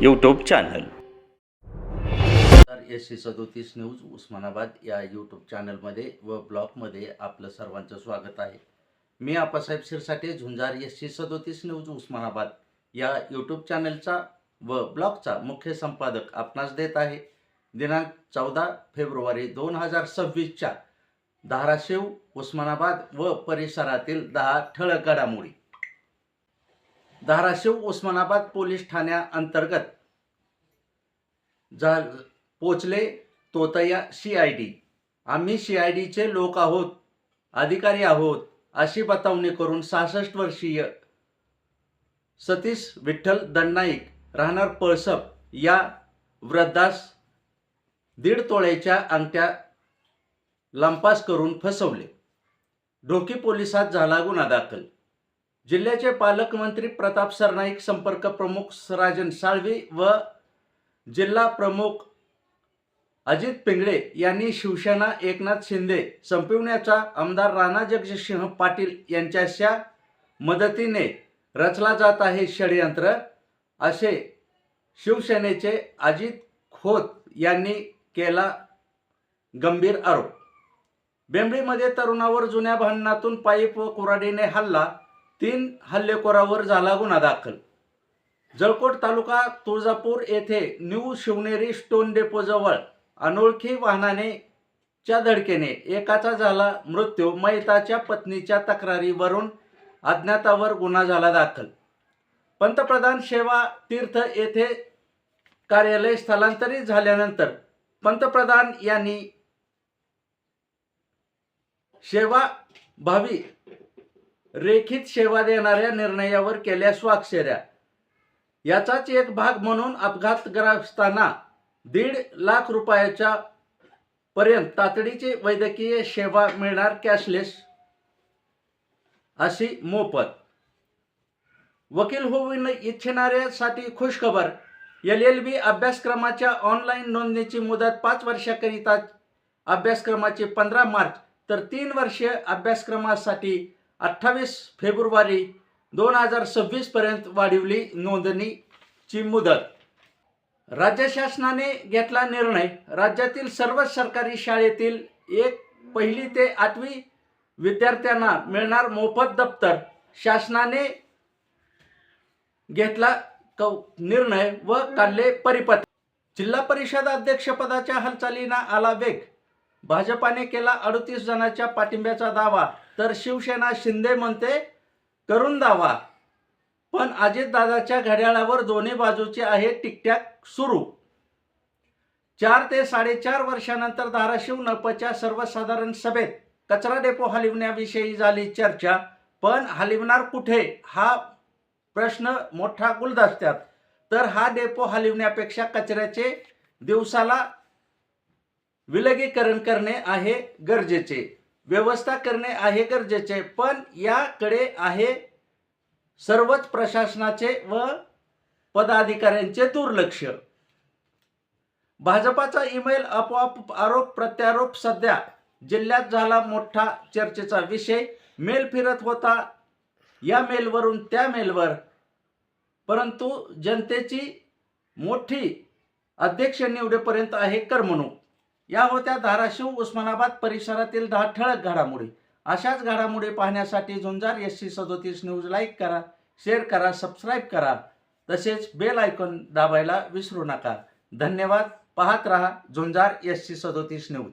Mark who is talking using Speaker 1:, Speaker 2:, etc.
Speaker 1: YouTube channel
Speaker 2: S C सदोतीस news Osmanabad या YouTube चॅनलमध्ये व ब्लॉगमध्ये आपलं सर्वांचं स्वागत आहे. मी आपासाहेब शिरसाटे झुंजार एस सी सदोतीस न्यूज उस्मानाबाद या यूट्यूब चॅनलचा व ब्लॉगचा मुख्य संपादक आपणास देत आहे. दिनांक चौदा फेब्रुवारी दोन हजार सव्वीसच्या धाराशिव उस्मानाबाद व परिसरातील दहा ठळक घडामोडी. धाराशिव उस्मानाबाद पोलीस ठाण्याअंतर्गत जा पोचले तोतया सी आय डी आम्ही सी आय डीचे लोक आहोत अधिकारी आहोत अशी बतावणी करून सहासष्ट वर्षीय सतीश विठ्ठल दंडनाईक राहणार पळसप या वृद्धास दीड तोळ्याच्या अंगठ्या लंपास करून फसवले. ढोकी पोलिसात झाला गुन्हा दाखल. जिल्ह्याचे पालकमंत्री प्रताप सरनाईक संपर्क प्रमुख राजन साळवी व जिल्हा प्रमुख अजित पिंगळे यांनी शिवसेना एकनाथ शिंदे संपविण्याचा आमदार राणा जगजितसिंह पाटील यांच्याशा मदतीने रचला जात आहे षडयंत्र असे शिवसेनेचे अजित खोत यांनी केला गंभीर आरोप. बेंबळीमध्ये तरुणावर जुन्या भांडणातून पाईप व कुऱ्हाडीने हल्ला तीन हल्लेखोरावर झाला गुन्हा दाखल. जळकोट तालुका तुळजापूर येथे न्यू शिवनेरी स्टोन डेपोजवळ अनोळखी वाहनाने च्या धडकेने एकाचा झाला मृत्यू महिताच्या पत्नीच्या तक्रारीवरून अज्ञातावर गुन्हा झाला दाखल. पंतप्रधान सेवा तीर्थ येथे कार्यालय स्थलांतरित झाल्यानंतर पंतप्रधान यांनी सेवा भावी रेखित सेवा देणाऱ्या निर्णयावर केल्या स्वाक्षऱ्या. याचाच एक भाग म्हणून अपघातग्रस्तांना दीड लाख रुपयाच्या पर्यंत तातडीची वैद्यकीय सेवा मिळणार कॅशलेस अशी मोफत. वकील होऊ इच्छिणाऱ्यासाठी खुशखबर. एल एल बी अभ्यासक्रमाच्या ऑनलाईन नोंदणीची मुदत पाच वर्षाकरिता अभ्यासक्रमाचे पंधरा मार्च तर तीन वर्षीय अभ्यासक्रमासाठी अठ्ठावीस फेब्रुवारी दोन हजार सव्वीसपर्यंत वाढवली नोंदणीची मुदत. राज्य शासनाने घेतला निर्णय. राज्यातील सर्व सरकारी शाळेतील एक पहिली ते आठवी विद्यार्थ्यांना मिळणार मोफत दप्तर. शासनाने घेतला कौ निर्णय व काढले परिपत्र. जिल्हा परिषद अध्यक्षपदाच्या हालचालींना आला वेग. भाजपाने केला अडतीस जणांच्या पाठिंब्याचा दावा. तर शिवसेना शिंदे म्हणते करून दावा. पण अजितदादाच्या घड्याळावर दोन्ही बाजूचे आहे टिकटॅक सुरू. चार ते साडेचार वर्षानंतर धाराशिव नपच्या सर्वसाधारण सभेत कचरा डेपो हलविण्याविषयी झाली चर्चा पण हलविणार कुठे हा प्रश्न मोठा गुलदस्त्यात. तर हा डेपो हलविण्यापेक्षा कचऱ्याचे दिवसाला विलगीकरण करणे आहे गरजेचे. व्यवस्था करणे आहे गरजेचे पण याकडे आहे सर्वच प्रशासनाचे व पदाधिकाऱ्यांचे दुर्लक्ष. भाजपाचा ईमेल आपोआप आरोप प्रत्यारोप सध्या जिल्ह्यात झाला मोठा चर्चेचा विषय. मेल फिरत होता या मेलवरून त्या मेलवर. परंतु जनतेची मोठी अध्यक्ष निवडेपर्यंत आहे करमणूक. या होत्या धाराशिव उस्मानाबाद परिसरातील दहा ठळक घडामोडी. अशाच घडामोडी पाहण्यासाठी झुंजार एस सी सदोतीस न्यूज लाईक करा शेअर करा सबस्क्राईब करा. तसेच बेल आयकॉन दाबायला विसरू नका. धन्यवाद. पाहत रहा झुंजार एस सी सदोतीस न्यूज.